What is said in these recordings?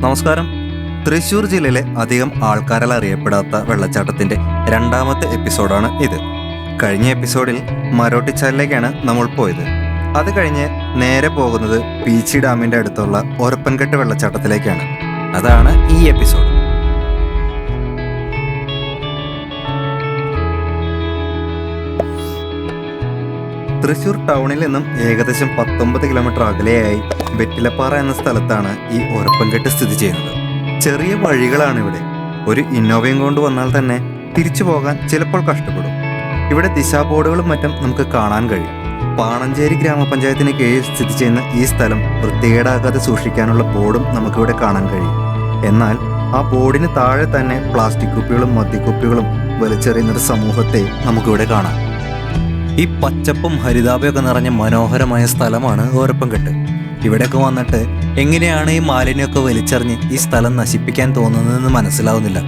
നമസ്കാരം. തൃശൂർ ജില്ലയിലെ അധികം ആൾക്കാരാൽ അറിയപ്പെടാത്ത വെള്ളച്ചാട്ടത്തിന്റെ രണ്ടാമത്തെ എപ്പിസോഡാണ് ഇത്. കഴിഞ്ഞ എപ്പിസോഡിൽ മരോട്ടിച്ചാലിലേക്കാണ് നമ്മൾ പോയത്. അത് കഴിഞ്ഞ് നേരെ പോകുന്നത് പീച്ചി ഡാമിന്റെ അടുത്തുള്ള ഒരപ്പൻകെട്ട് വെള്ളച്ചാട്ടത്തിലേക്കാണ്. അതാണ് ഈ എപ്പിസോഡ്. തൃശൂർ ടൗണിൽ നിന്നും ഏകദേശം പത്തൊമ്പത് കിലോമീറ്റർ അകലെയായി വെറ്റിലപ്പാറ എന്ന സ്ഥലത്താണ് ഈ ഒരപ്പൻകെട്ട് സ്ഥിതി ചെയ്യുന്നത്. ചെറിയ വഴികളാണ് ഇവിടെ. ഒരു ഇന്നോവയും കൊണ്ട് വന്നാൽ തന്നെ തിരിച്ചു പോകാൻ ചിലപ്പോൾ കഷ്ടപ്പെടും. ഇവിടെ ദിശാബോർഡുകളും മറ്റും നമുക്ക് കാണാൻ കഴിയും. പാണഞ്ചേരി ഗ്രാമപഞ്ചായത്തിന് കീഴിൽ സ്ഥിതി ചെയ്യുന്ന ഈ സ്ഥലം വൃത്തികേടാകാതെ സൂക്ഷിക്കാനുള്ള ബോർഡും നമുക്കിവിടെ കാണാൻ കഴിയും. എന്നാൽ ആ ബോർഡിന് താഴെ തന്നെ പ്ലാസ്റ്റിക് കുപ്പികളും മദ്യക്കുപ്പികളും വലിച്ചെറിയുന്ന ഒരു സമൂഹത്തെ നമുക്കിവിടെ കാണാം. ഈ പച്ചപ്പും ഹരിതാപയൊക്കെ നിറഞ്ഞ മനോഹരമായ സ്ഥലമാണ് ഓരപ്പംകെട്ട്. ഇവിടെയൊക്കെ വന്നിട്ട് എങ്ങനെയാണ് ഈ മാലിന്യമൊക്കെ വലിച്ചെറിഞ്ഞ് ഈ സ്ഥലം നശിപ്പിക്കാൻ തോന്നുന്നതെന്ന് മനസ്സിലാവുന്നില്ല.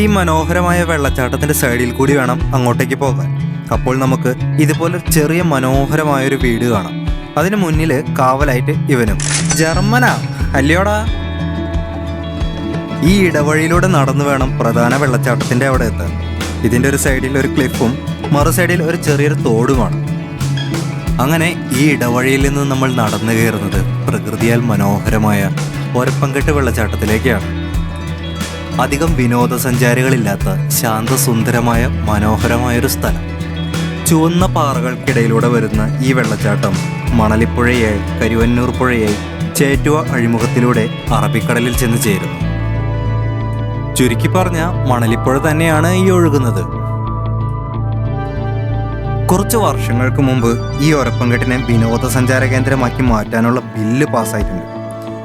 ഈ മനോഹരമായ വെള്ളച്ചാട്ടത്തിന്റെ സൈഡിൽ കൂടി വേണം അങ്ങോട്ടേക്ക് പോകാൻ. അപ്പോൾ നമുക്ക് ഇതുപോലെ ചെറിയ മനോഹരമായൊരു വീട് കാണാം. അതിന് മുന്നിൽ കാവലായിട്ട് ഇവനും. ജർമ്മനാ അല്ലയോടാ? ഈ ഇടവഴിയിലൂടെ നടന്നു വേണം പ്രധാന വെള്ളച്ചാട്ടത്തിന്റെ അവിടെ എത്താൻ. ഇതിന്റെ ഒരു സൈഡിൽ ഒരു ക്ലിഫും മറു സൈഡിൽ ഒരു ചെറിയൊരു തോടുമാണ് അങ്ങനെ ഈ ഇടവഴിയിൽ നിന്ന് നമ്മൾ നടന്നു കയറുന്നത് പ്രകൃതിയാൽ മനോഹരമായ ഒരപ്പങ്കെട്ട് വെള്ളച്ചാട്ടത്തിലേക്കാണ്. അധികം വിനോദസഞ്ചാരികളില്ലാത്ത ശാന്തസുന്ദരമായ മനോഹരമായൊരു സ്ഥലം. ചുവന്ന പാറകൾക്കിടയിലൂടെ വരുന്ന ഈ വെള്ളച്ചാട്ടം മണലിപ്പുഴയായി കരുവന്നൂർ പുഴയായി ചേറ്റുവ അഴിമുഖത്തിലൂടെ അറബിക്കടലിൽ ചെന്ന് ചേരുന്നു. ചുരുക്കി പറഞ്ഞ മണലിപ്പുഴ തന്നെയാണ് ഈ ഒഴുകുന്നത്. കുറച്ച് വർഷങ്ങൾക്ക് മുമ്പ് ഈ ഒരപ്പംകെട്ടിനെ വിനോദസഞ്ചാര കേന്ദ്രമാക്കി മാറ്റാനുള്ള ബില്ല് പാസ്സായിട്ടുണ്ട്.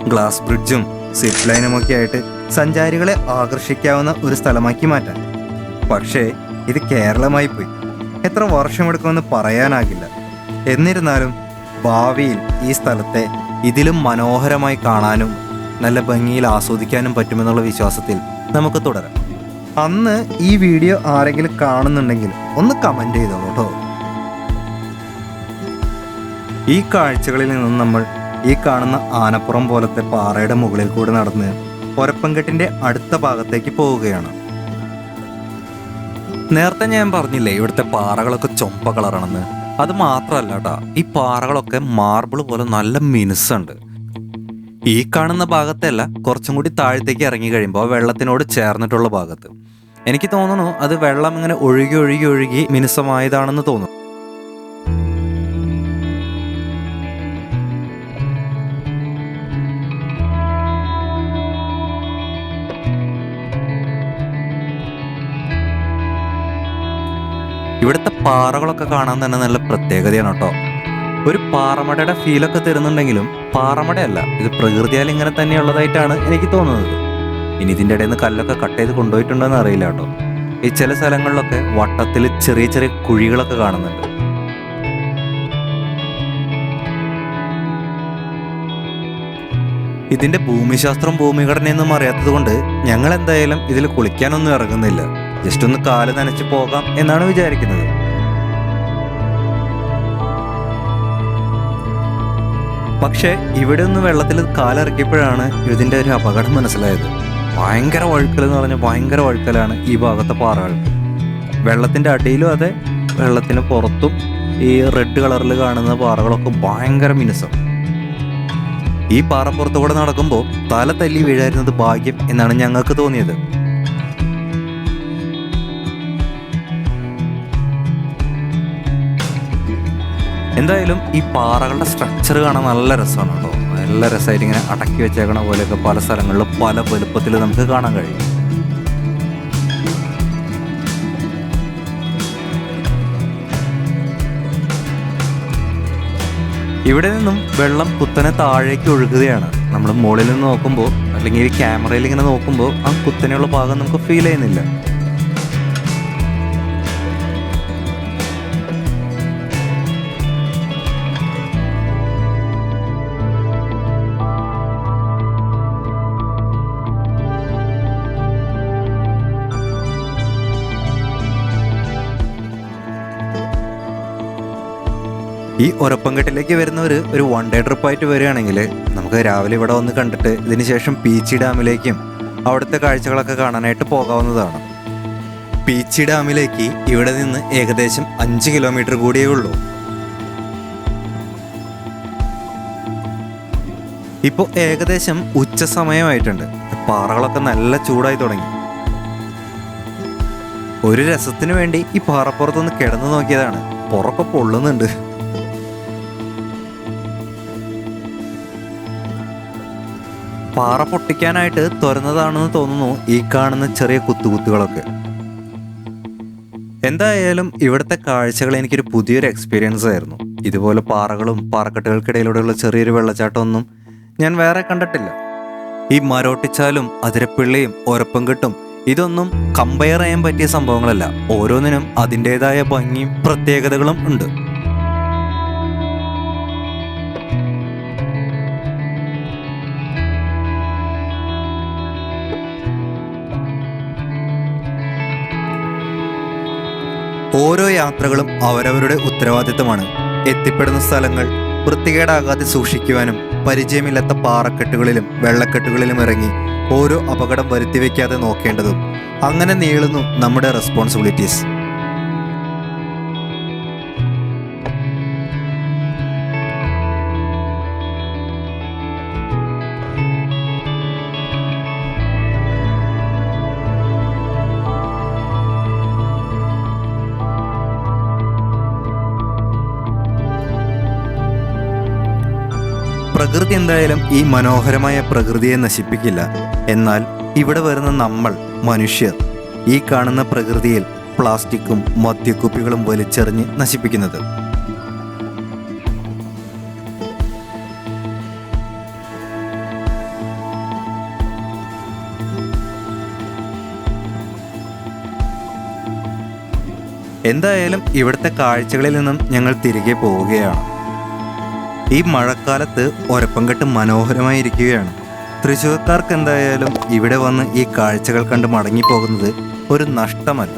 ഗ്ലാസ് ബ്രിഡ്ജും സിപ്പ് ലൈനും ഒക്കെ ആയിട്ട് സഞ്ചാരികളെ ആകർഷിക്കാവുന്ന ഒരു സ്ഥലമാക്കി മാറ്റാൻ. പക്ഷേ ഇത് കേരളമായി പോയി. എത്ര വർഷമെടുക്കുമെന്ന് പറയാനാകില്ല. എന്നിരുന്നാലും ഭാവിയിൽ ഈ സ്ഥലത്തെ ഇതിലും മനോഹരമായി കാണാനും നല്ല ഭംഗിയിൽ ആസ്വദിക്കാനും പറ്റുമെന്നുള്ള വിശ്വാസത്തിൽ നമുക്ക് തുടരാം. അന്ന് ഈ വീഡിയോ ആരെങ്കിലും കാണുന്നുണ്ടെങ്കിൽ ഒന്ന് കമന്റ് ചെയ്തോളൂ കേട്ടോ ഈ കാഴ്ചകളിൽ നിന്നും നമ്മൾ ഈ കാണുന്ന ആനപ്പുറം പോലത്തെ പാറയുടെ മുകളിൽ കൂടെ നടന്ന് ഒരപ്പൻകെട്ടിന്റെ അടുത്ത ഭാഗത്തേക്ക് പോവുകയാണ്. നേരത്തെ ഞാൻ പറഞ്ഞില്ലേ ഇവിടുത്തെ പാറകളൊക്കെ ചൊമ്പ കളറാണെന്ന് അത് മാത്രമല്ല കേട്ടാ ഈ പാറകളൊക്കെ മാർബിൾ പോലെ നല്ല മിനുസുണ്ട് ഈ കാണുന്ന ഭാഗത്തല്ല കുറച്ചും കൂടി താഴത്തേക്ക് ഇറങ്ങി കഴിയുമ്പോൾ വെള്ളത്തിനോട് ചേർന്നിട്ടുള്ള ഭാഗത്ത്. എനിക്ക് തോന്നുന്നു അത് വെള്ളം ഇങ്ങനെ ഒഴുകി ഒഴുകി ഒഴുകി മിനുസമായതാണെന്ന് തോന്നുന്നു. ഇവിടുത്തെ പാറകളൊക്കെ കാണാൻ തന്നെ നല്ല പ്രത്യേകതയാണ് കേട്ടോ. ഒരു പാറമടയുടെ ഫീലൊക്കെ തരുന്നുണ്ടെങ്കിലും പാറമടയല്ല. ഇത് പ്രകൃതിയാൽ ഇങ്ങനെ തന്നെയുള്ളതായിട്ടാണ് എനിക്ക് തോന്നുന്നത്. ഇനി ഇതിന്റെ ഇടയിൽ നിന്ന് കല്ലൊക്കെ കട്ട് ചെയ്ത് കൊണ്ടുപോയിട്ടുണ്ടോന്ന് അറിയില്ല കേട്ടോ. ഈ ചില സ്ഥലങ്ങളിലൊക്കെ വട്ടത്തിൽ ചെറിയ ചെറിയ കുഴികളൊക്കെ കാണുന്നുണ്ട്. ഇതിന്റെ ഭൂമിശാസ്ത്രം ഭൂമിഘടനയൊന്നും അറിയാത്തത് കൊണ്ട് ഞങ്ങൾ എന്തായാലും ഇതിൽ കുളിക്കാനൊന്നും ഇറങ്ങുന്നില്ല. ജസ്റ്റ് ഒന്ന് കാൽ നനച്ച് പോകാം എന്നാണ് വിചാരിക്കുന്നത്. പക്ഷേ ഇവിടെ ഒന്ന് വെള്ളത്തിൽ കാലിറക്കിയപ്പോഴാണ് ഇതിന്റെ ഒരു അപകടം മനസ്സിലായത്. ഭയങ്കര വഴുക്കൽ എന്ന് പറഞ്ഞാൽ ഭയങ്കര വഴുക്കലാണ് ഈ ഭാഗത്തെ പാറകൾ. വെള്ളത്തിന്റെ അടിയിലും അതെ വെള്ളത്തിന് പുറത്തും ഈ റെഡ് കളറിൽ കാണുന്ന പാറകളൊക്കെ ഭയങ്കര മിനുസം. ഈ പാറപ്പുറത്തുകൂടെ നടക്കുമ്പോൾ തല തല്ലി വീഴായിരുന്നത് ഭാഗ്യം എന്നാണ് ഞങ്ങൾക്ക് തോന്നിയത്. എന്തായാലും ഈ പാറകളുടെ സ്ട്രക്ചർ കാണാൻ നല്ല രസമാണ് കേട്ടോ. നല്ല രസമായിട്ട് ഇങ്ങനെ അടക്കി വെച്ചേക്കണ പോലെയൊക്കെ പല സ്ഥലങ്ങളിലും പല വലുപ്പത്തിൽ നമുക്ക് കാണാൻ കഴിയും. ഇവിടെ നിന്നും വെള്ളം കുത്തനെ താഴേക്ക് ഒഴുകുകയാണ്. നമ്മൾ മുകളിൽ നിന്ന് നോക്കുമ്പോൾ അല്ലെങ്കിൽ ഈ ക്യാമറയിൽ ഇങ്ങനെ നോക്കുമ്പോൾ ആ കുത്തനെയുള്ള ഭാഗം നമുക്ക് ഫീൽ ചെയ്യുന്നില്ല. ഈ ഉറപ്പംകെട്ടിലേക്ക് വരുന്നവർ ഒരു വൺ ഡേ ട്രിപ്പായിട്ട് വരികയാണെങ്കിൽ നമുക്ക് രാവിലെ ഇവിടെ വന്ന് കണ്ടിട്ട് ഇതിന് ശേഷം പീച്ചി ഡാമിലേക്കും അവിടുത്തെ കാഴ്ചകളൊക്കെ കാണാനായിട്ട് പോകാവുന്നതാണ്. പീച്ചി ഡാമിലേക്ക് ഇവിടെ നിന്ന് ഏകദേശം അഞ്ച് കിലോമീറ്റർ കൂടിയേ ഉള്ളൂ. ഇപ്പോൾ ഏകദേശം ഉച്ച സമയമായിട്ടുണ്ട്. പാറകളൊക്കെ നല്ല ചൂടായി തുടങ്ങി. ഒരു രസത്തിന് വേണ്ടി ഈ പാറപ്പുറത്തൊന്ന് കിടന്നു നോക്കിയതാണ്. പുറക്കെ പൊള്ളുന്നുണ്ട്. പാറ പൊട്ടിക്കാനായിട്ട് തുറന്നതാണെന്ന് തോന്നുന്നു ഈ കാണുന്ന ചെറിയ കുത്തുകുത്തുകളൊക്കെ. എന്തായാലും ഇവിടുത്തെ കാഴ്ചകൾ എനിക്കൊരു പുതിയൊരു എക്സ്പീരിയൻസ് ആയിരുന്നു. ഇതുപോലെ പാറകളും പാറക്കെട്ടുകൾക്കിടയിലൂടെയുള്ള ചെറിയൊരു വെള്ളച്ചാട്ടമൊന്നും ഞാൻ വേറെ കണ്ടിട്ടില്ല. ഈ മരോട്ടിച്ചാലും അതിരപ്പിള്ളിയും ഉറപ്പും കെട്ടും ഇതൊന്നും കമ്പയർ ചെയ്യാൻ പറ്റിയ സംഭവങ്ങളല്ല. ഓരോന്നിനും അതിന്റെതായ ഭംഗിയും പ്രത്യേകതകളും ഉണ്ട്. ഓരോ യാത്രകളും അവരവരുടെ ഉത്തരവാദിത്തമാണ്. എത്തിപ്പെടുന്ന സ്ഥലങ്ങൾ വൃത്തികേടാകാതെ സൂക്ഷിക്കുവാനും പരിചയമില്ലാത്ത പാറക്കെട്ടുകളിലും വെള്ളക്കെട്ടുകളിലും ഇറങ്ങി ഓരോ അപകടം വരുത്തിവെക്കാതെ നോക്കേണ്ടതും. അങ്ങനെ നീളുന്നു നമ്മുടെ റെസ്പോൺസിബിലിറ്റീസ് പ്രകൃതി എന്തായാലും ഈ മനോഹരമായ പ്രകൃതിയെ നശിപ്പിക്കില്ല. എന്നാൽ ഇവിടെ വരുന്ന നമ്മൾ മനുഷ്യർ ഈ കാണുന്ന പ്രകൃതിയിൽ പ്ലാസ്റ്റിക്കും മദ്യക്കുപ്പികളും വലിച്ചെറിഞ്ഞ് നശിപ്പിക്കുന്നത്. എന്തായാലും ഇവിടുത്തെ കാഴ്ചകളിൽ നിന്നും ഞങ്ങൾ തിരികെ പോവുകയാണ്. ഈ മഴക്കാലത്ത് ഒരപ്പംകെട്ട് മനോഹരമായിരിക്കുകയാണ്. തൃശ്ശൂർക്കാർക്ക് എന്തായാലും ഇവിടെ വന്ന് ഈ കാഴ്ചകൾ കണ്ട് മടങ്ങിപ്പോകുന്നത് ഒരു നഷ്ടമല്ല.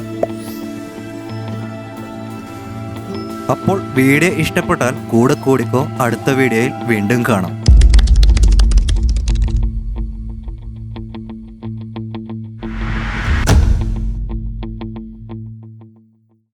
അപ്പോൾ വീഡിയോ ഇഷ്ടപ്പെട്ടാൽ കൂടെ കൂടിക്കോ അടുത്ത വീഡിയോയിൽ വീണ്ടും കാണാം.